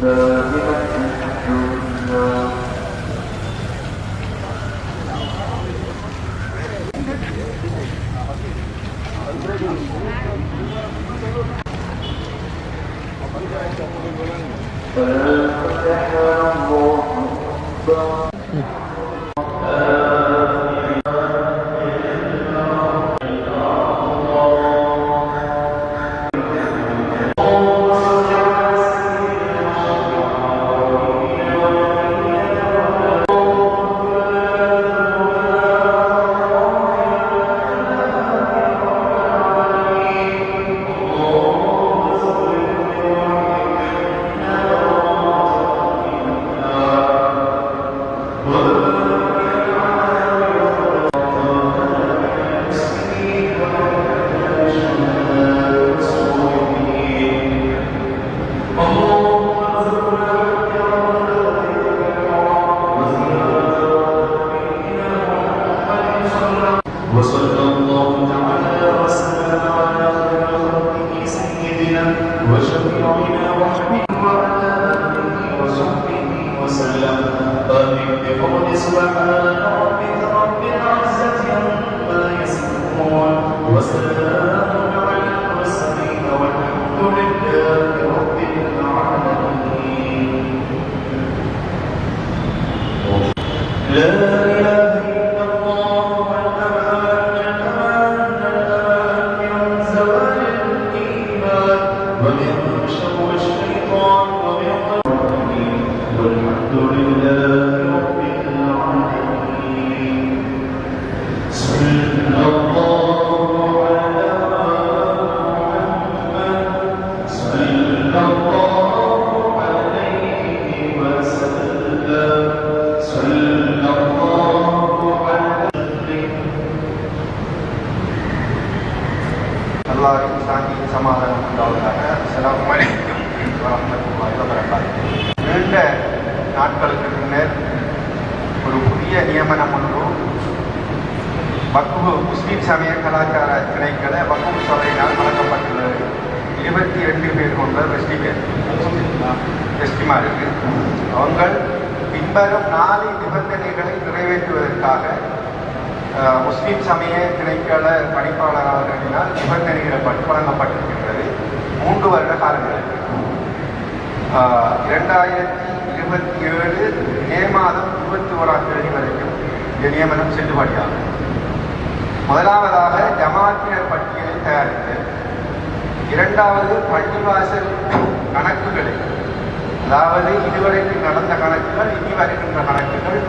the Lord. மாணவர்களினால் அவர்களினால் நிபந்தனையிடப்பட்டு வழங்கப்பட்டிருக்கின்றது. மூன்று வருட காலங்களுக்கு இரண்டாயிரத்தி இருபத்தி ஏழு மே மாதம் இருபத்தி ஓராம் தேதி வரைக்கும் இந்த நியமனம் செல்லுபடியாகும். முதலாவதாக ஜமாத்தினர் பட்டியலை தயாரித்து இரண்டாவது பள்ளிவாசல் கணக்குகளை அதாவது இதுவரைக்கும் நடந்த கணக்குகள் இனி வருகின்ற கணக்குகள்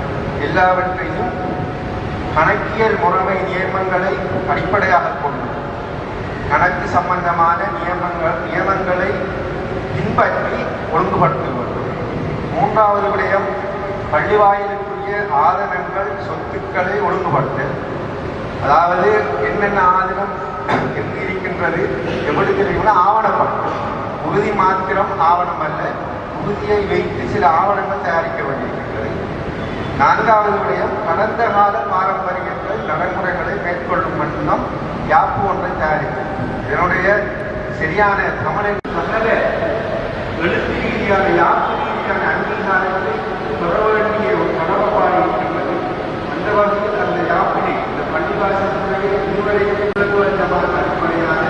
எல்லாவற்றையும் கணக்கியல் முறைமை நியமங்களை அடிப்படையாக கொண்டு கணக்கு சம்பந்தமான நியமங்கள் நியமங்களை பின்பற்றி ஒழுங்குபடுத்த வேண்டும் மூன்றாவது விடயம் பள்ளிவாயிலுக்குரிய ஆதனங்கள் சொத்துக்களை ஒழுங்குபடுத்தல். அதாவது என்னென்ன ஆதனம் எங்கு இருக்கின்றது எப்படி தெரியும்னா ஆவணப்படும் உறுதி மாத்திரம் ஆவணம் அல்ல உறுதியை வைத்து சில ஆவணங்கள் தயாரிக்க வேண்டும் நான்காவது விடயம் கடந்த கால பாரம்பரியங்கள் நடைமுறைகளை மேற்கொள்ளும் மட்டும்தான் யாப்பு ஒன்றை தயாரிக்கும் இதனுடைய சரியான தமிழை நல்ல எழுத்து ரீதியான யாப்பு ரீதியான அங்கீகாரத்தை பெற வேண்டிய ஒரு கடமைப்பாடு இருக்கின்றது. அந்த வகையில் அந்த யாப்பினை இந்த பள்ளிவாசலுடைய இதுவரைக்கும் விளக்குவதற்கான அடிப்படையான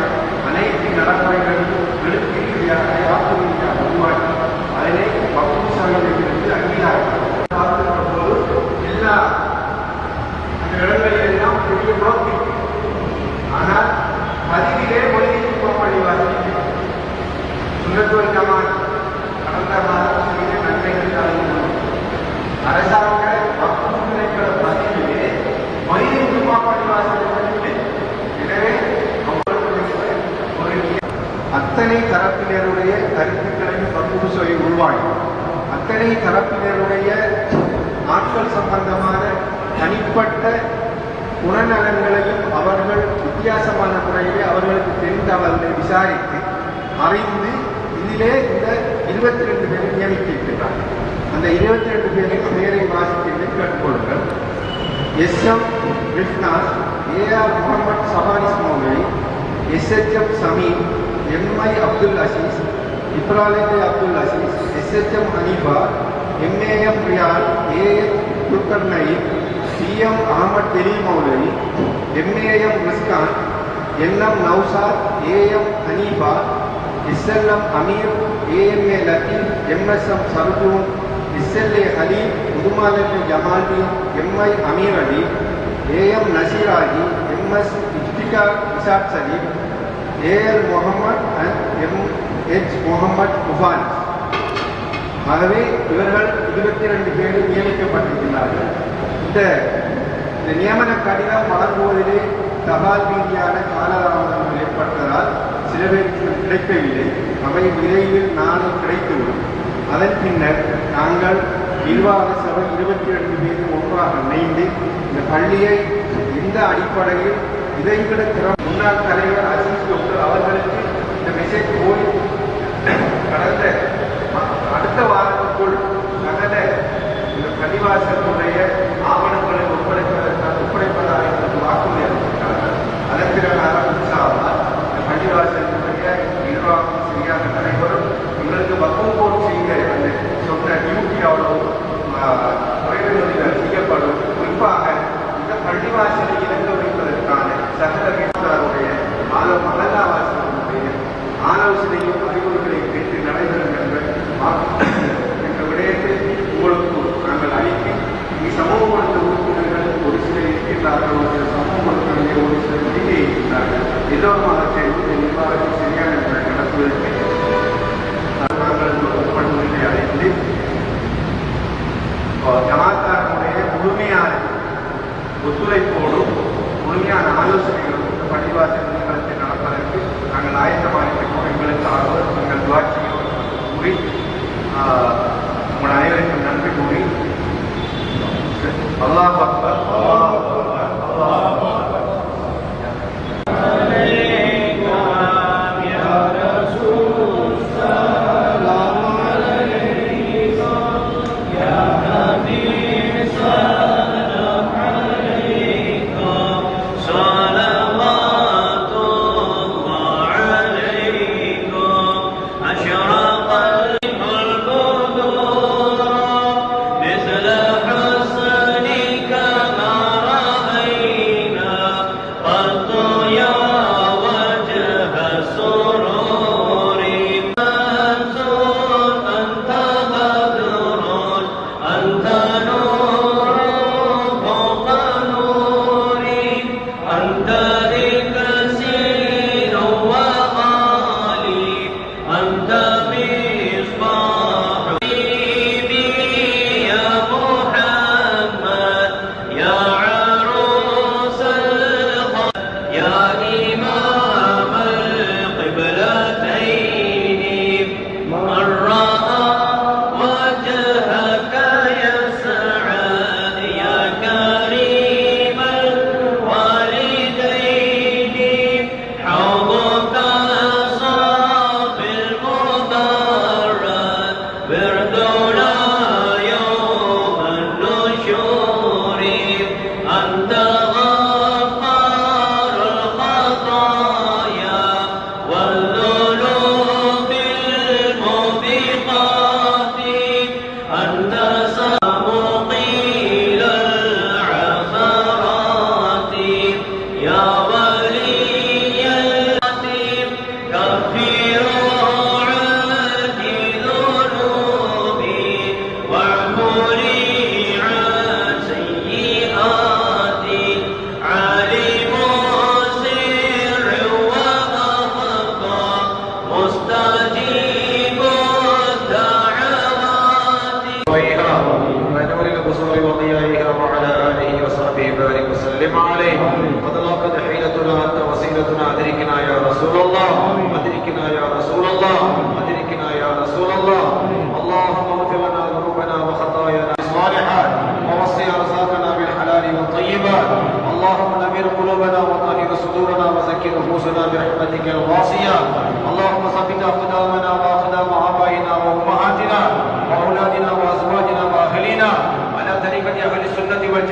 அனைத்து நடைமுறைகளும் எழுத்து ரீதியாக யாப்பு ரீதியாக உருவாக்கி அதனை வகுப்பு சங்கத்திலிருந்து அங்கீகாரம் பார்க்கின்ற போது எல்லா அந்த இடங்களில் எல்லாம் பெரிய நோக்கி ஆனால் பதிவிலே மொழியை பள்ளிவாசல் சுண்ணத்துவல் கடந்த மாதம் செய்த நன்மைகள் அரசாங்க வக்ஃபு நிலைக்கிற பதிவிலே மொழியை உருமா பள்ளிவாசல் எனவே அவர்களுடைய ஒரு அத்தனை தரப்பினருடைய கருத்துக்களையும் பகுப்பு சொல்லி உருவாகி அத்தனை தரப்பினருடைய ஆட்கள் சம்பந்தமான தனிப்பட்ட குணநலன்களையும் அவர்கள் வித்தியாசமான முறையிலே அவர்களுக்கு தெரிந்த விசாரித்து அறிந்து இதிலே இந்த இருபத்தி ரெண்டு பேரை நியமித்திருக்கிறார். அந்த இருபத்தி ரெண்டு பேரின் பெயரை வாசித்து கேட்டுக்கொள்ளுங்கள். S M Krishnas A R Mohamed Saharis Moulavi SHM Shameem MI Abdul Azeez Ibrahim Abdul Azeez SHM Haneefa MAM Riyal AM Dulkar Naeem CM Ahamed Peri Moulavi MAM Miskan NM Nowshad AM Haneefa SLM Ameer AMA Latheem MSM Sarjun SLA Haleem முதுமாலத்து Jamaldeen MI Ameer Ali AM Naseer ஆகி MS Iftikha Isab Saleem AL Mohamed and M H Mohamed Kufan. ஆகவே இவர்கள் இருபத்தி ரெண்டு பேரும் நியமிக்கப்பட்டிருக்கிறார்கள். இந்த நியமன கடிதம் வழங்குவதிலே தபால் ரீதியான காலதாமதம் ஏற்பட்டதால் சில கிடைக்கவில்லை. அவை விரைவில் நாளை கிடைத்துவிடும். அதன் பின்னர் நாங்கள் நிர்வாக சபை இருபத்தி ரெண்டு பேரும் ஒன்றாக இணைந்து இந்த பள்ளியை இந்த அடிப்படையில் இதைவிட சிறப்பு முன்னாள் தலைவர் அசிஸ் டாக்டர் அவர்களுக்கு இந்த மெசேஜ் போய் கடந்த அடுத்த வாரத்துக்குள் கடந்த இந்த பள்ளிவாசனுடைய ஆவணங்களை ஒப்படைப்பதற்காக ஒப்படைப்பதாக வாக்குறுதி அளித்திருக்கிறார்கள். அதன் பிறகு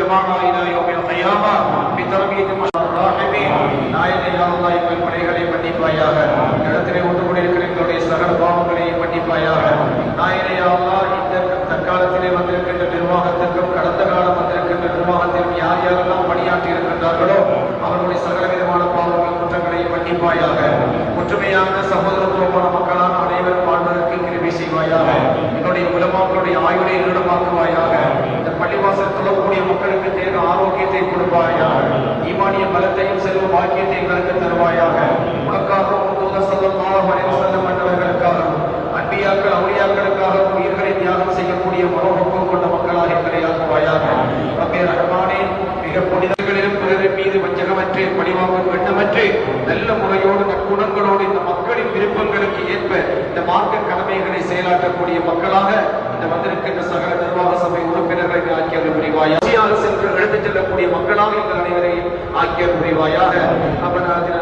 جمعنا الى يوم القيامه بتربيه இந்த தற்காலத்திலே வந்திருக்கின்ற நிர்வாகத்திற்கும் கடந்த காலம் வந்திருக்கின்ற நிர்வாகத்திலும் யார் யாரெல்லாம் பணியாற்றி இருக்கின்றார்களோ அவர்களுடைய சகல விதமான பாவங்கள் குற்றங்களையும் மன்னிப்பாயாக. ஒற்றுமையான சமூக நல்ல முறையோடு நற்குணங்களோடு இந்த மக்களின் விருப்பங்களுக்கு ஏற்ப இந்த மார்க்க கடமைகளை செயலாற்றக்கூடிய மக்களாக இந்த வந்திருக்கின்ற சகல நிர்வாக சபை உறுப்பினர்களை ஆக்கியவர் புரிவாயா? சென்று எழுந்து செல்லக்கூடிய மக்களாக எங்கள் அனைவரையும் ஆக்கியவர் புரிவாயாக. அப்பநாதின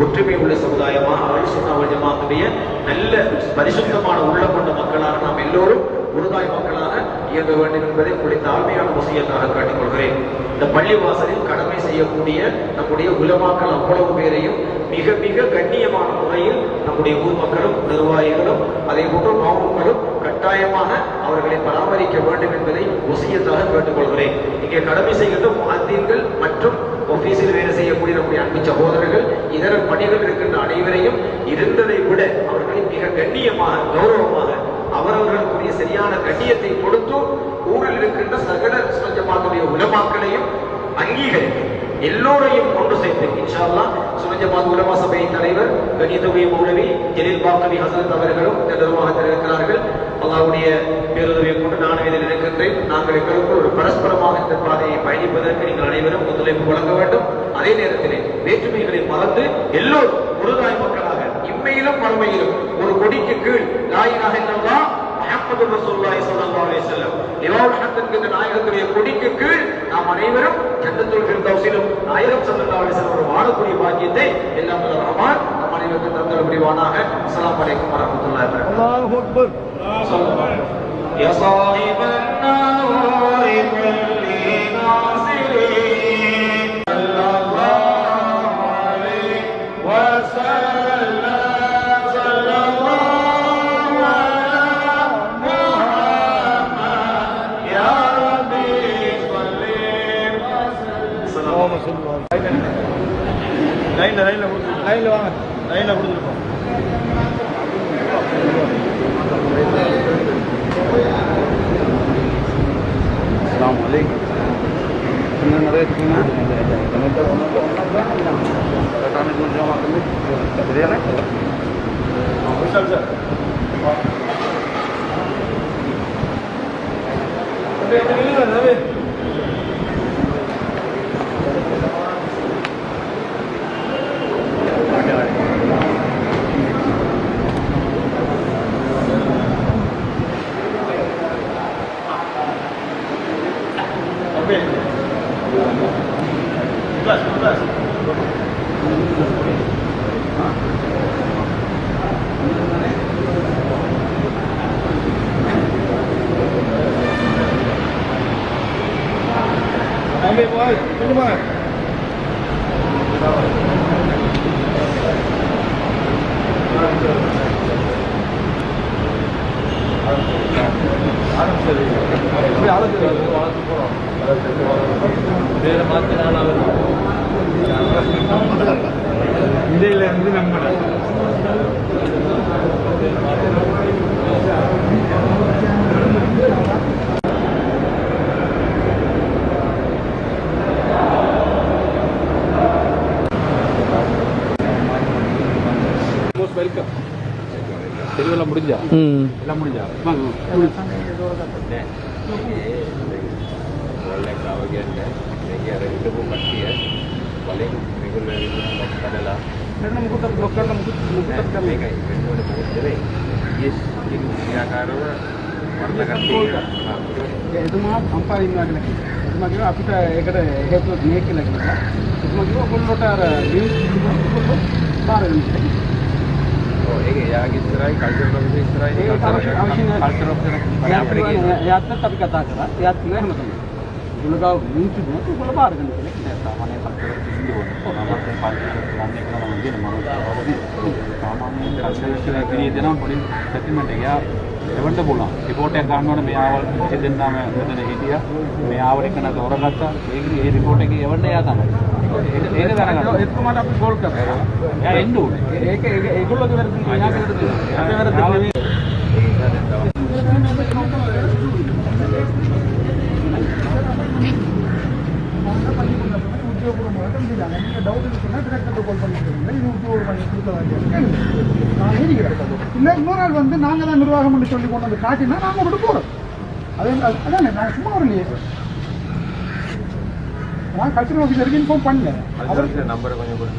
ஒற்றுமை உள்ள சமுதாயமாக அலிசுன்னா ஜமாத்துடைய நல்ல பரிசுத்தமான உள்ள கொண்ட மக்களாக நாம் எல்லோரும் உருதாய் மக்களாக இயங்க வேண்டும் என்பதை உங்களுடைய தாழ்மையான வசியத்தாக காட்டிக்கொள்கிறேன். இந்த பள்ளி வாசலில் கடமை செய்யக்கூடிய நம்முடைய உலமாக்கள் அவ்வளவு பேரையும் மிக மிக கண்ணியமான முறையில் நம்முடைய ஊர் மக்களும் நிர்வாகிகளும் அதே போன்று மாவட்டங்களும் கட்டாயமாக அவர்களை பராமரிக்க வேண்டும் என்பதை வசியத்தாக கேட்டுக்கொள்கிறேன். இங்கே கடமை செய்கின்ற முகத்தீன்கள் மற்றும் ஆபீஸில் வேலை செய்யக்கூடிய நம்முடைய அன்பு சகோதரர்கள் இதர பணிகள் இருக்கின்ற அனைவரையும் இருந்ததை விட அவர்களை மிக கண்ணியமாக கௌரவமாக அவரவர்களுக்குரிய சரியான கண்ணியத்தை கொடுத்து ஊரில் இருக்கின்ற சகல சுமஞ்சமாத்துடைய உலமாக்களையும் அங்கீகரித்து எல்லோரையும் கொண்டு சேர்த்து இன்ஷால்லா அல்லாஹ் சுமஞ்சமாத் உலமா சபையின் தலைவர் கணிதவி மௌலவி ஜலீல் பாக்கவி ஹசரத் அவர்களும் இந்த தெரிவிக்கிறார்கள் அல்லாவுடைய பேருதவியை கொண்டு நானும் இதில் இருக்கின்றேன். நாங்கள் எங்களுக்குள் ஒரு பரஸ்பரமாக இந்த பாதையை பயணிப்பதற்கு நீங்கள் அனைவரும் ஒத்துழைப்பு வழங்க வேண்டும். அதே நேரத்திலே வேற்றுமைகளை மறந்து எல்லோரும் ஒருதாய் மக்களாக இம்மையிலும் மறுமையிலும் ஒரு கொடிக்கு கீழ் லாயிலாக இல்லல்லா முஹம்மது ரசூலுல்லாஹி ஸல்லல்லாஹு நாயகத்துடைய கொடிக்கு கீழ் நாம் அனைவரும் ஜன்னத்துல் ஃபிர்தௌஸிலும் நாயகம் ஸல்லல்லாஹு அலைஹி வஸல்லம் ஒரு வாழக்கூடிய பாக்கியத்தை எல்லாம் ரஹ்மான் நம் அனைவருக்கும் தந்தல் புரிவானாக يا صاحب النور كل ناصرين صلى الله عليه وسلم صلى الله على محمد يا ربي صل وسلم اللهم صل وسلم ليلى ليلى ليلى ليلى ليلى இன்னும் நிறைய ಒಳ್ಳೆಯ ಆರೋಗ್ಯಕ್ಕೆ ಹೇಗೆ ರೈತರಿಗೂ ಮಟ್ಟಿಗೆ ಒಲೆ ರೆಗ್ಯುಲರ್ ಮಕ್ಕಳೆಲ್ಲ ಮುಖ ಮಕ್ಕಳ ಮುಖ ಬೇಗ ಬೆಂಗಳೂರು ಹೋಗ್ತೇವೆ ಎಷ್ಟು ಕ್ರಿಯಾಕಾರನ ಯಜಮಾನ ಸಂಪಾದನೆ ಆಗಲಿಕ್ಕೆ ಯಜಮಾನ ಅಪಿಟ ಎಗಡೆ ಹೇಗೆ ನೇಕಿಲಾಗಿಲ್ಲ ಯಜಮಾನ ಒಂದು ಲೋಟ ನ್ಯೂಸ್ ಬಾರ ಹೇಗೆ ಯಾಕೆ ಇಸ್ರಾ ಕಲ್ಚರ್ ಇಸ್ರಾ ಯಾತ್ರೆ ತಪ್ಪಿಗೆ ತಾಕಲ್ಲ ಯಾತ್ರೆ ಮತ್ತೆ උලගා වීති නැති උගල බාරගෙන කෙනෙක් නෑ සාමාන්‍ය පරිසරවල ඉන්න ඕනේ. කොහොමවත් ඒ පරිසරවල මම ඒක නම් කියන මම සාමාන්‍ය පරිසරවල ගිරිය දෙනවා පොඩි සෙටල්මන්ට් එක යා එවන්න පුළුවන්. රිපෝට් එක ගන්නවනේ මෙයාවල් දෙන්නාම මෙතන හිටියා. මෙයාවල් එක නතර හොරගත්තා. ඒක ඒ රිපෝට් එකේ එවන්න එයා තමයි. ඒක දැනගන්න. එතුමාට අපි ගෝල් කරා. එයා එන්න ඕනේ. ඒක ඒගොල්ලෝගේ වැරදි නෑ. යාගේ වැරදි. பண்ணி சொல்லி கொண்டு வந்து காட்டினா நாங்கள் விட்டு போகிறோம் அது அதானே நான் சும்மா வரலையே. நான் கல்ச்சரல் ஆஃபீஸருக்கு இன்ஃபார்ம் பண்ணல. கல்ச்சர் நம்பரை கொஞ்சம் கொடுங்க.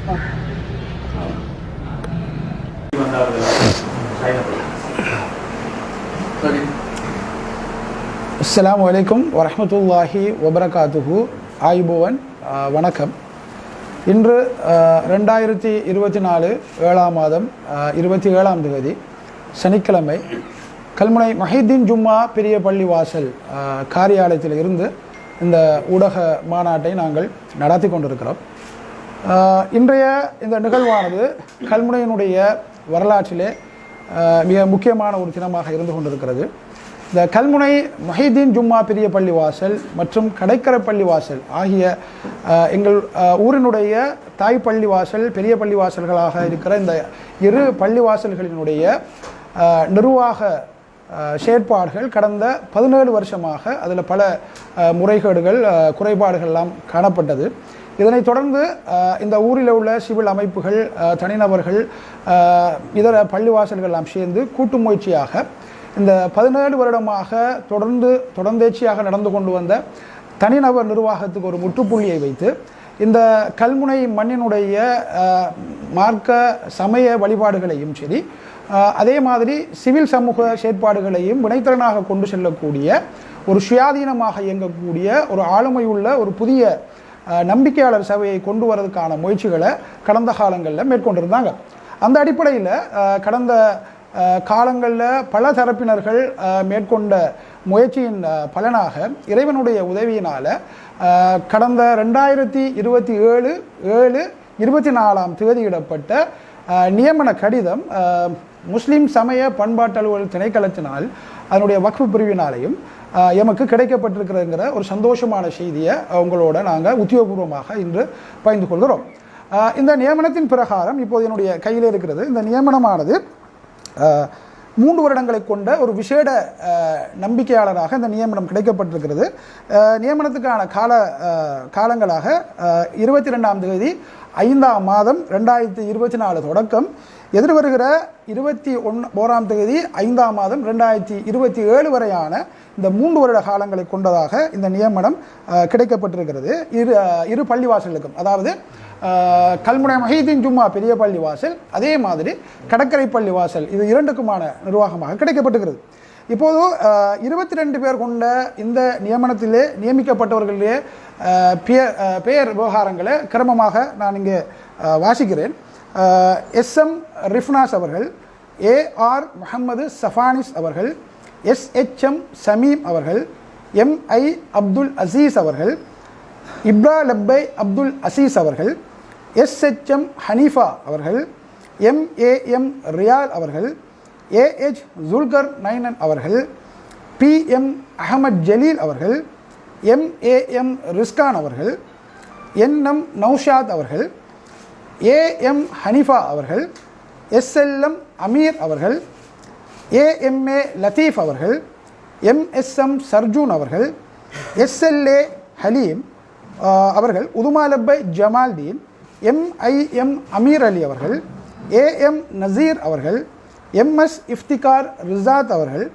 அஸ்ஸலாமு அலைக்கும் வரஹ்மத்துல்லாஹி வபரகாத்துஹு. ஆயுபவன் வணக்கம். இன்று ரெண்டாயிரத்தி இருபத்தி நாலு ஏழாம் மாதம் இருபத்தி ஏழாம் தேதி சனிக்கிழமை கல்முனை மஹிதீன் ஜும்மா பெரிய பள்ளி வாசல் காரியாலயத்தில் இருந்து இந்த ஊடக மாநாட்டை நாங்கள் நடத்தி கொண்டிருக்கிறோம். இன்றைய இந்த நிகழ்வானது கல்முனையினுடைய வரலாற்றிலே மிக முக்கியமான ஒரு தினமாக இருந்து கொண்டிருக்கிறது. இந்த கல்முனை மஹிதீன் ஜும்மா பெரிய பள்ளிவாசல் மற்றும் கடைக்கரை பள்ளிவாசல் ஆகிய எங்கள் ஊரினுடைய தாய் பள்ளிவாசல் பெரிய பள்ளி வாசல்களாக இருக்கிற இந்த இரு பள்ளிவாசல்களினுடைய வாசல்களினுடைய நிர்வாக செயற்பாடுகள் கடந்த பதினேழு வருஷமாக அதில் பல முறைகேடுகள் குறைபாடுகள்லாம் காணப்பட்டது. இதனைத் தொடர்ந்து இந்த ஊரில் உள்ள சிவில் அமைப்புகள் தனிநபர்கள் இதர பள்ளிவாசல்கள் எல்லாம் சேர்ந்து கூட்டு முயற்சியாக இந்த பதினேழு வருடமாக தொடர்ந்து தொடர்ந்தேச்சியாக நடந்து கொண்டு வந்த தனிநபர் நிர்வாகத்துக்கு ஒரு முற்றுப்புள்ளியை வைத்து இந்த கல்முனை மண்ணினுடைய மார்க்க சமய வழிபாடுகளையும் சரி அதே மாதிரி சிவில் சமூக செயற்பாடுகளையும் வினைத்திறனாக கொண்டு செல்லக்கூடிய ஒரு சுயாதீனமாக இயங்கக்கூடிய ஒரு ஆளுமையுள்ள ஒரு புதிய நம்பிக்கையாளர் சபையை கொண்டு வரதுக்கான முயற்சிகளை கடந்த காலங்களில் மேற்கொண்டிருந்தாங்க. அந்த அடிப்படையில் கடந்த காலங்களில் பல தரப்பினர்கள் மேற்கொண்ட முயற்சியின் பலனாக இறைவனுடைய உதவியினால் கடந்த ரெண்டாயிரத்தி இருபத்தி ஏழு ஏழு இருபத்தி நாலாம் தேதியிடப்பட்ட நியமன கடிதம் முஸ்லீம் சமய பண்பாட்டு அலுவலர் திணைக்களத்தினால் அதனுடைய வக்ஃபு பிரிவினாலையும் எமக்கு கிடைக்கப்பட்டிருக்கிறதுங்கிற ஒரு சந்தோஷமான செய்தியை உங்களோட நாங்கள் உத்தியோகபூர்வமாக இன்று பகிர்ந்து கொள்கிறோம். இந்த நியமனத்தின் பிரகாரம் இப்போது என்னுடைய கையில் இருக்கிறது. இந்த நியமனமானது மூன்று வருடங்களை கொண்ட ஒரு விசேட நம்பிக்கையாளராக இந்த நியமனம் கிடைக்கப்பட்டிருக்கிறது. நியமனத்துக்கான கால காலங்களாக இருபத்தி ரெண்டாம் தேதி ஐந்தாம் மாதம் ரெண்டாயிரத்தி இருபத்தி நாலு தொடக்கம். எதிர்வருகிற இருபத்தி ஒன் ஓராம் தேதி ஐந்தாம் மாதம் ரெண்டாயிரத்தி இருபத்தி ஏழு வரையான இந்த மூன்று வருட காலங்களை கொண்டதாக இந்த நியமனம் கிடைக்கப்பட்டிருக்கிறது. இரு இரு பள்ளிவாசலுக்கும் அதாவது கல்முனை மஹீதீன் ஜும்மா பெரிய பள்ளி வாசல் அதே மாதிரி கடற்கரை பள்ளி வாசல் இது இரண்டுக்குமான நிர்வாகமாக கிடைக்கப்பட்டுகிறது இப்போது இருபத்தி ரெண்டு பேர் கொண்ட இந்த நியமனத்திலே நியமிக்கப்பட்டவர்களிலே பெயர் விவகாரங்களை கிரமமாக நான் இங்கே வாசிக்கிறேன். எஸ் எம் ரிஃப்னாஸ் அவர்கள் ஏஆர் முகமது சஃபானிஸ் அவர்கள் எஸ்ஹெச்எம் சமீம் அவர்கள் எம்ஐ அப்துல் அசீஸ் அவர்கள் இப்ரா லப்பை அப்துல் அசீஸ் அவர்கள் எஸ்ஹெச்எம் ஹனீஃபா அவர்கள் எம்ஏஎம் ரியால் அவர்கள் ஏஹெச் ஜுல்கர் நைனன் அவர்கள் பிஎம் அகமது ஜலீல் அவர்கள் எம்ஏஎம் ரிஸ்கான் அவர்கள் என்எம் நௌஷாத் அவர்கள் ஏஎம் ஹனிஃபா அவர்கள் எஸ்எல்எம் அமீர் அவர்கள் ஏஎம்ஏ லத்தீஃப் அவர்கள் எம்எஸ்எம் சர்ஜூன் அவர்கள் எஸ்எல்ஏ ஹலீம் அவர்கள் உதுமாலப்பை ஜமால்தீன் எம்ஐஎம் அமீர் அலி அவர்கள் ஏஎம் நசீர் அவர்கள் எம்எஸ் இஃப்திகார் ரிசாத் அவர்கள்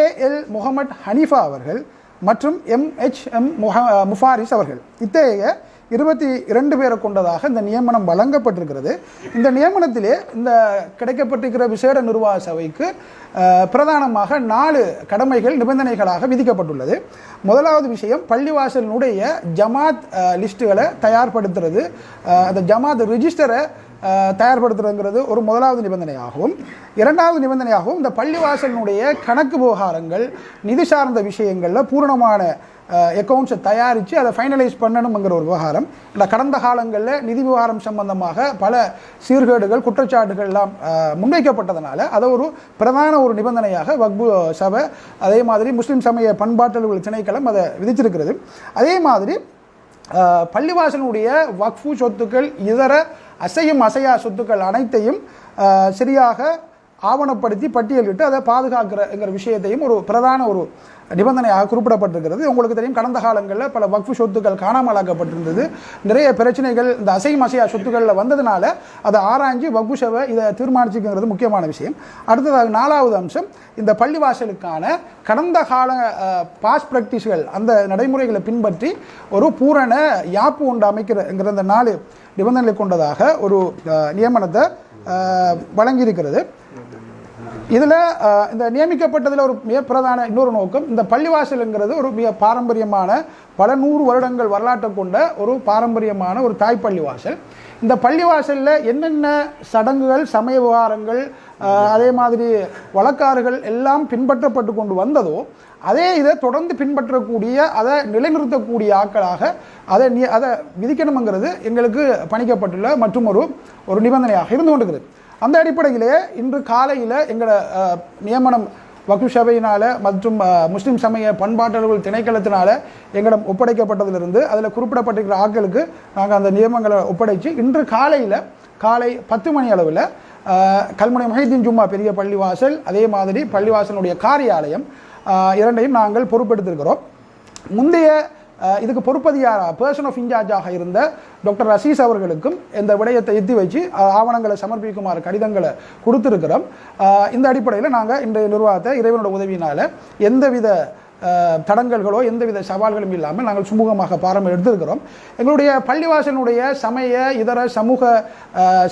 ஏஎல் முகமட் ஹனீஃபா அவர்கள் மற்றும் எம்ஹெச்எம் முஹ முஃபாரிஸ் அவர்கள். இத்தகைய இருபத்தி இரண்டு பேரை கொண்டதாக இந்த நியமனம் வழங்கப்பட்டிருக்கிறது. இந்த நியமனத்திலே இந்த கிடைக்கப்பட்டிருக்கிற விசேட நிர்வாக சபைக்கு பிரதானமாக நாலு கடமைகள் நிபந்தனைகளாக விதிக்கப்பட்டுள்ளது. முதலாவது விஷயம் பள்ளிவாசலினுடைய ஜமாத் லிஸ்ட்டுகளை தயார்படுத்துறது. அந்த ஜமாத் ரிஜிஸ்டரை தயார்படுத்துறதுங்கிறது ஒரு முதலாவது நிபந்தனையாகவும் இரண்டாவது நிபந்தனையாகவும் இந்த பள்ளிவாசலினுடைய கணக்கு விவகாரங்கள் நிதி சார்ந்த விஷயங்களில் பூரணமான அக்கௌண்ட்ஸை தயாரித்து அதை ஃபைனலைஸ் பண்ணணுங்கிற ஒரு விவகாரம். இந்த கடந்த காலங்களில் நிதி விவகாரம் சம்பந்தமாக பல சீர்கேடுகள் குற்றச்சாட்டுகள் எல்லாம் முன்வைக்கப்பட்டதனால அதை ஒரு பிரதான ஒரு நிபந்தனையாக வக்பு சபை அதே மாதிரி முஸ்லீம் சமய பண்பாட்டலுவல் திணைக்களம் அதை விதிச்சிருக்கிறது. அதே மாதிரி பள்ளிவாசனுடைய வக்ஃபு சொத்துக்கள் இதர அசையும் அசையா சொத்துக்கள் அனைத்தையும் சரியாக ஆவணப்படுத்தி பட்டியலிட்டு அதை பாதுகாக்கிறங்கிற விஷயத்தையும் ஒரு பிரதான ஒரு நிபந்தனையாக குறிப்பிடப்பட்டிருக்கிறது. உங்களுக்கு தெரியும் கடந்த காலங்களில் பல வக்ஃபு சொத்துக்கள் காணாமலாக்கப்பட்டிருந்தது. நிறைய பிரச்சனைகள் இந்த அசையும் அசையா சொத்துக்களில் வந்ததுனால அதை ஆராய்ஞ்சு வக்ஃபு சபை இதை தீர்மானிச்சுக்கிறது முக்கியமான விஷயம். அடுத்ததாக நாலாவது அம்சம் இந்த பள்ளிவாசலுக்கான கடந்த கால பாஸ் ப்ராக்டிஸ்கள் அந்த நடைமுறைகளை பின்பற்றி ஒரு பூரண யாப்பு உண்டு அமைக்கிறங்கிற அந்த நாலு நிபந்தனைகளை கொண்டதாக ஒரு நியமனத்தை வழங்கியிருக்கிறது. இதில் இந்த நியமிக்கப்பட்டதில் ஒரு மிக பிரதான இன்னொரு நோக்கம் இந்த பள்ளிவாசலுங்கிறது ஒரு மிக பாரம்பரியமான பல நூறு வருடங்கள் வரலாற்றை கொண்ட ஒரு பாரம்பரியமான ஒரு தாய் பள்ளிவாசல். இந்த பள்ளிவாசலில் என்னென்ன சடங்குகள் சமய விவகாரங்கள் அதே மாதிரி வழக்காறுகள் எல்லாம் பின்பற்றப்பட்டு கொண்டு வந்ததோ அதே இதை தொடர்ந்து பின்பற்றக்கூடிய அதை நிலைநிறுத்தக்கூடிய ஆட்களாக அதை நீ அதை விதிக்கணுங்கிறது எங்களுக்கு பணிக்கப்பட்டுள்ள மற்றும் ஒரு ஒரு நிபந்தனையாக இருந்து கொண்டிருக்கிறது. அந்த அடிப்படையிலே இன்று காலையில் எங்களோட நியமனம் வக்கு சபையினால் மற்றும் முஸ்லீம் சமய பண்பாட்டாளர்கள் திணைக்களத்தினால் எங்களிடம் ஒப்படைக்கப்பட்டதிலிருந்து அதில் குறிப்பிடப்பட்டிருக்கிற ஆட்களுக்கு நாங்கள் அந்த நியமங்களை ஒப்படைச்சு இன்று காலையில் காலை பத்து மணி அளவில் கல்முனை மொஹிதீன் ஜும்மா பெரிய பள்ளிவாசல் அதே மாதிரி பள்ளிவாசலுடைய காரியாலயம் இரண்டையும் நாங்கள் பொறுப்பெடுத்திருக்கிறோம். முந்தைய இதுக்கு பொறுப்பதியாராக பர்சன் ஆஃப் இன்சார்ஜாக இருந்த டாக்டர் ரசீஸ் அவர்களுக்கும் இந்த விடயத்தை எத்தி வச்சு ஆவணங்களை சமர்ப்பிக்குமாறு கடிதங்களை கொடுத்துருக்கிறோம். இந்த அடிப்படையில் நாங்கள் இன்றைய நிர்வாகத்தை இறைவனோட உதவியினால் எந்தவித தடங்கல்களோ எந்தவித சவால்களும் இல்லாமல் நாங்கள் சுமூகமாக பாரம் எடுத்திருக்கிறோம். எங்களுடைய பள்ளிவாசனுடைய சமய இதர சமூக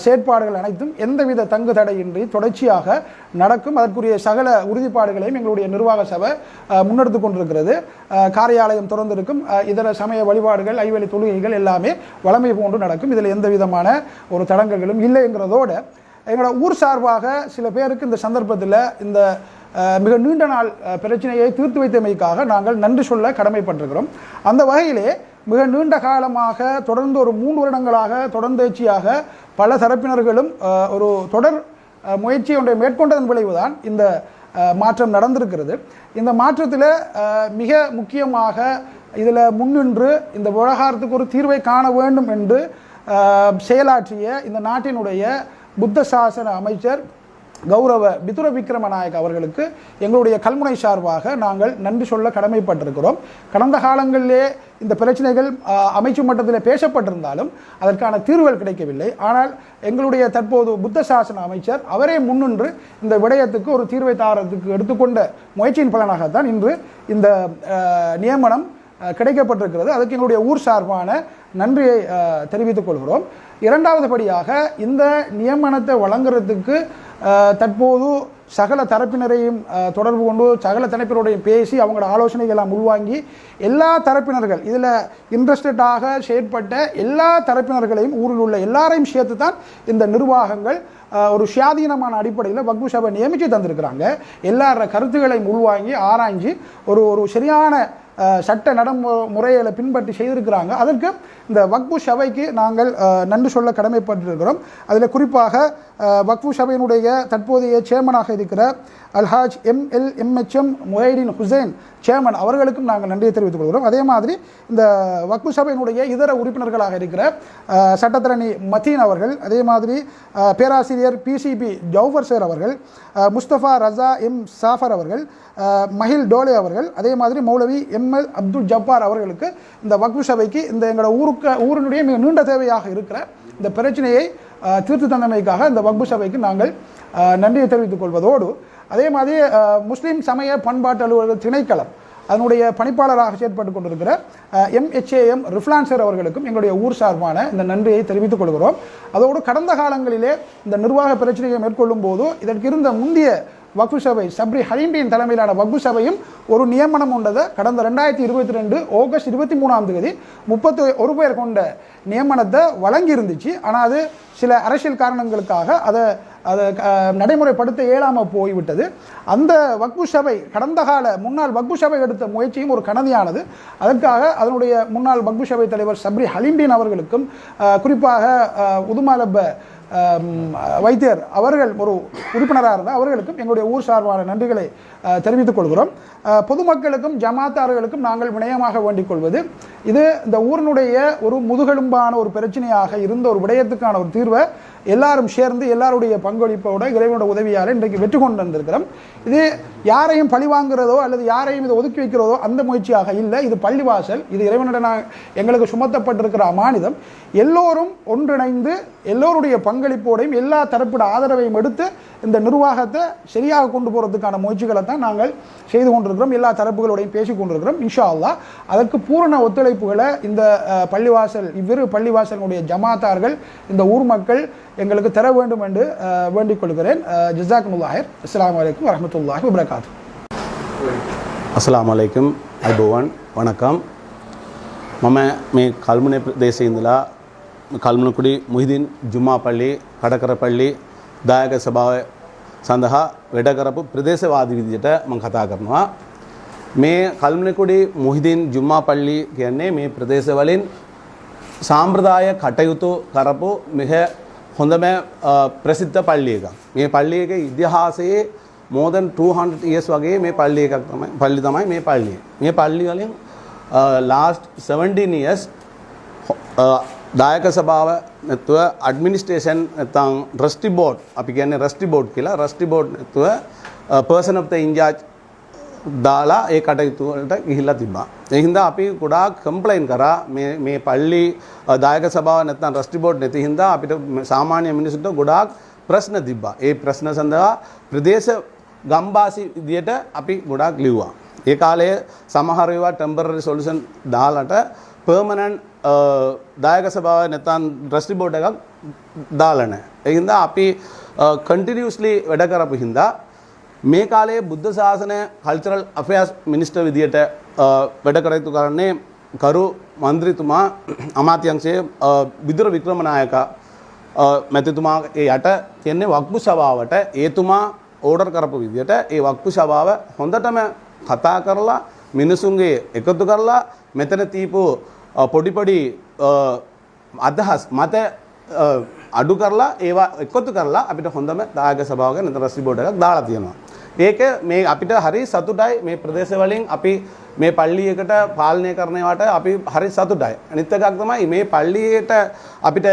செயற்பாடுகள் அனைத்தும் எந்தவித தங்கு தடையின்றி தொடர்ச்சியாக நடக்கும். அதற்குரிய சகல உறுதிப்பாடுகளையும் எங்களுடைய நிர்வாக சபை முன்னெடுத்து கொண்டிருக்கிறது. காரியாலயம் திறந்திருக்கும். இதர சமய வழிபாடுகள் ஐவழி தொழுகைகள் எல்லாமே வளமை போன்று நடக்கும். இதில் எந்த விதமான ஒரு தடங்கல்களும் இல்லைங்கிறதோட எங்களோட ஊர் சார்பாக சில பேருக்கு இந்த சந்தர்ப்பத்தில் இந்த மிக நீண்ட நாள் பிரச்சனையை தீர்த்து வைத்தமைக்காக நாங்கள் நன்றி சொல்ல கடமைப்பட்டிருக்கிறோம். அந்த வகையிலே மிக நீண்ட காலமாக தொடர்ந்து ஒரு மூன்று வருடங்களாக தொடர்ந்தேச்சியாக பல தரப்பினர்களும் ஒரு தொடர் முயற்சி ஒன்றை மேற்கொண்டதன் விளைவுதான் இந்த மாற்றம் நடந்திருக்கிறது. இந்த மாற்றத்தில் மிக முக்கியமாக இதில் முன்னின்று இந்த விவகாரத்துக்கு ஒரு தீர்வை காண வேண்டும் என்று செயலாற்றிய இந்த நாட்டினுடைய புத்த சாசன அமைச்சர் கௌரவ பிதுர விக்ரமநாயக் அவர்களுக்கு எங்களுடைய கல்முனை சார்பாக நாங்கள் நன்றி சொல்ல கடமைப்பட்டிருக்கிறோம். கடந்த காலங்களிலே இந்த பிரச்சனைகள் அமைச்சு மட்டத்தில் பேசப்பட்டிருந்தாலும் அதற்கான தீர்வுகள் கிடைக்கவில்லை. ஆனால் எங்களுடைய தற்போது புத்த சாசன அமைச்சர் அவரே முன்னின்று இந்த விடயத்துக்கு ஒரு தீர்வை தாரத்துக்கு எடுத்துக்கொண்ட முயற்சியின் பலனாகத்தான் இன்று இந்த நியமனம் கிடைக்கப்பட்டிருக்கிறது. அதுக்கு எங்களுடைய ஊர் சார்பான நன்றியை தெரிவித்துக் கொள்கிறோம். இரண்டாவது படியாக இந்த நியமனத்தை வழங்குறதுக்கு தற்போது சகல தரப்பினரையும் தொடர்பு கொண்டு சகல தரப்பினருடையும் பேசி அவங்களோட ஆலோசனைகள் எல்லாம் உள்வாங்கி எல்லா தரப்பினர்கள் இதில் இன்ட்ரெஸ்டடாக செயற்பட்ட எல்லா தரப்பினர்களையும் ஊரில் உள்ள எல்லாரையும் சேர்த்து தான் இந்த நிர்வாகங்கள் ஒரு சுயாதீனமான அடிப்படையில் வக்பு சபை நியமித்து தந்திருக்கிறாங்க. எல்லார கருத்துக்களையும் உள்வாங்கி ஆராய்ஞ்சு ஒரு ஒரு சரியான சட்ட சட்ட நடைமுறைகளை பின்பற்றி செய்திருக்கிறாங்க. அதற்கு இந்த வக்பு சபைக்கு நாங்கள் நன்றி சொல்ல கடமைப்பட்டிருக்கிறோம். அதில் குறிப்பாக வக்பு சபையினுடைய தற்போதைய சேர்மனாக இருக்கிற Alhaj M L MHM Muhaideen Hussain chairman அவர்களுக்கும் நாங்கள் நன்றியை தெரிவித்துக் கொள்கிறோம். அதே மாதிரி இந்த வக்பு சபையினுடைய இதர உறுப்பினர்களாக இருக்கிற அஹ், சட்டத்தரணி அவர்கள் அதே மாதிரி பேராசிரியர் பிசிபி ஜவுஃபர் சேர் அவர்கள் முஸ்தபா ரஸா எம் சாஃபர் அவர்கள் மஹில் டோலே அவர்கள் அதே மாதிரி மௌலவி எம்எல் அப்துல் ஜப்பார் அவர்களுக்கு இந்த வக்ஃபு சபைக்கு இந்த எங்களோட ஊருக்கு ஊரினுடைய மிக நீண்ட தேவையாக இருக்கிற இந்த பிரச்சனையை தீர்த்து தந்தமைக்காக இந்த வக்பு சபைக்கு நாங்கள் நன்றியை தெரிவித்துக் கொள்வதோடு அதே மாதிரி முஸ்லீம் சமய பண்பாட்டு அலுவலர்கள் திணைக்களம் அதனுடைய பணிப்பாளராக செயற்பட்டு கொண்டிருக்கிற எம்ஹெச்ஏஎம் ரிஃப்லான்சர் அவர்களுக்கும் எங்களுடைய ஊர் சார்பான இந்த நன்றியை தெரிவித்துக் கொள்கிறோம். அதோடு கடந்த காலங்களிலே இந்த நிர்வாக பிரச்சனையை மேற்கொள்ளும் போது இதற்கு இருந்த முந்தைய வக்ஃபு சபை சப்ரி ஹரீண்டியின் தலைமையிலான வக்ஃபு சபையும் ஒரு நியமனம் உண்டதை கடந்த ரெண்டாயிரத்தி இருபத்தி ரெண்டு ஆகஸ்ட் இருபத்தி மூணாம் தேதி முப்பத்தி ஒரு பேர் கொண்ட நியமனத்தை வழங்கி இருந்துச்சு ஆனால் அது சில அரசியல் காரணங்களுக்காக அதை அதை நடைமுறைப்படுத்த இயலாமல் போய்விட்டது. அந்த வக்பு சபை கடந்த கால முன்னாள் வக்பு சபை எடுத்த முயற்சியும் ஒரு கனதியானது. அதற்காக அதனுடைய முன்னாள் வக்பு சபை தலைவர் சப்ரி ஹலிண்டின் அவர்களுக்கும் குறிப்பாக உதுமாலப்ப வைத்தியர். அவர்கள் ஒரு உறுப்பினராக இருந்தால் அவர்களுக்கும் எங்களுடைய ஊர் சார்பான நன்றிகளை தெரிவித்துக் கொள்கிறோம். பொதுமக்களுக்கும் ஜமாத்தார்களுக்கும் நாங்கள் வினயமாக வேண்டிக் கொள்வது இது இந்த ஊரினுடைய ஒரு முதுகெலும்பான ஒரு பிரச்சனையாக இருந்த ஒரு விடயத்துக்கான ஒரு தீர்வை எல்லாரும் சேர்ந்து எல்லாருடைய பங்களிப்போட இறைவனோட உதவியால் இன்றைக்கு வெற்றி கொண்டு வந்திருக்கிறோம். இது யாரையும் பழி வாங்குறதோ அல்லது யாரையும் இதை ஒதுக்கி வைக்கிறதோ அந்த முயற்சியாக இல்லை. இது பள்ளிவாசல் இது இறைவனிடம் நான் எங்களுக்கு சுமத்தப்பட்டிருக்கிற அமானிதம் எல்லோரும் ஒன்றிணைந்து எல்லோருடைய பங்களிப்போடையும் எல்லா தரப்பிட ஆதரவையும் எடுத்து இந்த நிர்வாகத்தை சரியாக கொண்டு போகிறதுக்கான முயற்சிகளை தான் நாங்கள் செய்து கொண்டிருக்கிறோம் எல்லா தரப்புகளோடையும் பேசிக் கொண்டிருக்கிறோம் இன்ஷா அல்லாஹ் அதற்கு பூரண ஒத்துழைப்புகளை இந்த அஹ், பள்ளிவாசல் இவ்விரு பள்ளிவாசலுடைய ஜமாத்தார்கள் இந்த ஊர் மக்கள் எங்களுக்கு தர வேண்டும் என்று அஹ், வேண்டிக் கொள்கிறேன் ஜிசாக்முல்லாஹிர் அஸ்ஸலாமு அலைக்கும் வரமத்துல்லாஹி வபரகாத்து අස්ලාම් අලයිකම් අයිබෝවන් වනකම් මම මේ කල්මුණ ප්‍රදේශය ඉඳලා කල්මුණකුඩි මුහිදින් ජුම්මා පල්ලි කඩකර පල්ලි දායක සභාව සඳහා වැඩ කරපු ප්‍රදේශවාදී විදියට මම කතා කරනවා මේ කල්මුණකුඩි මුහිදින් ජුම්මා පල්ලි කියන්නේ මේ ප්‍රදේශවලින් සාම්ප්‍රදාය කටයුතු කරපු මෙහ හොඳම අ, ප්‍රසිද්ධ පල්ලි එකක්. මේ පල්ලි එක ඉතිහාසයේ more than 200 years වගේ මේ පල්ලි එකක් තමයි පල්ලි තමයි මේ පල්ලිය. මේ පල්ලි වලින් last 17 years හො- අ, දායක සභාව නැතුව ඇඩ්මිනිස්ට්‍රේෂන් නැත්නම් රස්ටි බෝඩ් අපි කියන්නේ රස්ටි බෝඩ් කියලා රස්ටි බෝඩ් නැතුව පර්සන් ඔෆ් ද ඉන්චාර්ජ් දාලා ඒ කටයුතු වලට ගිහිල්ලා තිබ්බා. ඒ හින්දා අපි ගොඩාක් කම්ප්ලයින් කරා මේ මේ පල්ලි අ, දායක සභාව නැත්නම් රස්ටි බෝඩ් නැති හින්දා අපිට ම- සාමාන්‍ය මිනිසුන්ට ගොඩාක් ප්‍රශ්න තිබ්බා. ඒ ප්‍රශ්න සඳහා ප්‍රදේශ ගම්වාසී විදියට අපි ගොඩාක් ලිව්වා. ඒ කාලයේ සමහර ඒවා ටෙම්පරරි සොලියුෂන් දාලට පර්මනන්ට් uh, දායක සභාව නැත්නම් රස්ටි බෝඩ් එකක් දාලා නැහැ. ඒ හින්දා අපි uh, කන්ටිනියස්ලි වැඩ කරපු හින්දා මේ කාලයේ බුද්ධ ශාසන කල්චරල් අෆයර්ස් මිනිස්ටර් විදියට අ, වැඩ කරයුතු කරන්නේ කරු මන්ත්‍රීතුමා අමාත්‍යංශයේ අ, විදුර වික්‍රමනායක අ, මැතිතුමා ඒ යට තියෙන්නේ වක්පු සභාවට ඒතුමා ඕඩර් කරපු විදියට ඒ වක්පු සභාව හොඳටම කතා කරලා මිනිසුන්ගේ එකතු කරලා මෙතන තීපු අ, පොඩි පොඩි අ, අදහස් මත අ, අඩු කරලා ඒවා එකතු කරලා අපිට හොඳම දායක සභාවක නැත්නම් රස්ටි බෝඩ් එකක් දාලා තියෙනවා. ඒක මේ අපිට හරි සතුටයි මේ ප්‍රදේශ වලින් අපි මේ පල්ලියකට පාලනය කරනවට අපි හරි සතුටයි. අනිත් එකක් තමයි මේ පල්ලියට අපිට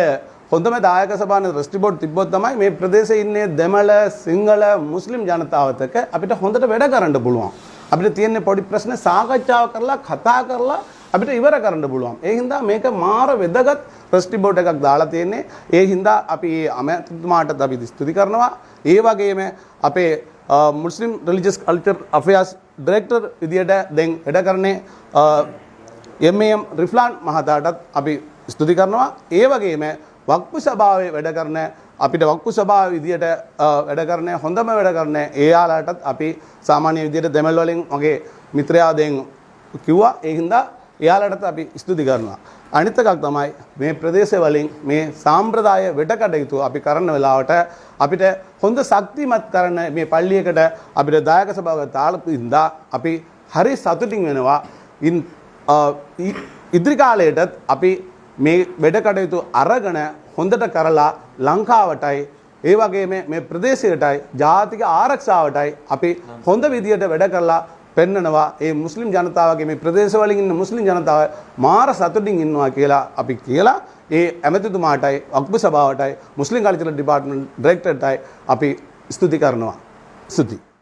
හොඳම දායක සභාවේ රස්ටි බෝඩ් තිබ්බොත් තමයි මේ ප්‍රදේශයේ ඉන්නේ දෙමළ සිංහල මුස්ලිම් ජනතාවත් එක්ක අපිට හොඳට වැඩ කරන්න පුළුවන්. අපිට තියෙන පොඩි ප්‍රශ්න සාකච්ඡාව කරලා කතා කරලා අපිට ඉවර කරන්න පුළුවන්. ඒ හින්දා මේක මාර වැදගත් රෙස්ටි බෝඩ් එකක් දාලා තියෙන්නේ. ඒ හින්දා අපි ඒ අමාත්‍යතුමාටත් අපි ස්තුති කරනවා. ඒ වගේම අපේ Muslim religious culture affairs director විදියට දැන් වැඩ කරන්නේ එම්.එම් රිෆ්ලාන් මහතාටත් අපි ස්තුති කරනවා. ඒ වගේම වක්පු සභාවේ වැඩ කරන අපිට වක්කු සභාව විදියට අ, වැඩ කරන හොඳම වැඩ කරන ඒයාලාටත් අපි සාමාන්‍ය විදියට දෙමල් වලින් මගේ මිත්‍රයාදෙන් කිව්වා ඒ හින්දා එයාලටත් අපි ස්තුති කරනවා. අනිත් එකක් තමයි මේ ප්‍රදේශ වලින් මේ සාම්ප්‍රදාය වැඩ කටයුතු අපි කරන වෙලාවට අපිට හොඳ ශක්තිමත් කරන මේ පල්ලියකට අපිට දායක සභාවක තාලපු හින්දා අපි හරි සතුටින් වෙනවා. ඉන් අ, ඉ- ඉදිරි කාලයටත් අපි මේ වැඩ කටයුතු අරගෙන හොඳට කරලා ලංකාවටයි ඒ වගේම මේ ප්‍රදේශයටයි ජාතික ආරක්ෂාවටයි අපි හොඳ විදියට වැඩ කරලා පෙන්නනවා ඒ මුස්ලිම් ජනතාවගේ මේ ප්‍රදේශවලින් ඉන්න මුස්ලිම් ජනතාව මාර සතුටින් ඉන්නවා කියලා අපි කියලා ඒ ඇමතිතුමාටයි අක්බු සභාවටයි මුස්ලිම් කල්චරල් ඩිපාර්ට්මන්ට් ඩිරෙක්ටර්ටයි අපි ස්තුති කරනවා. ස්තුතියි.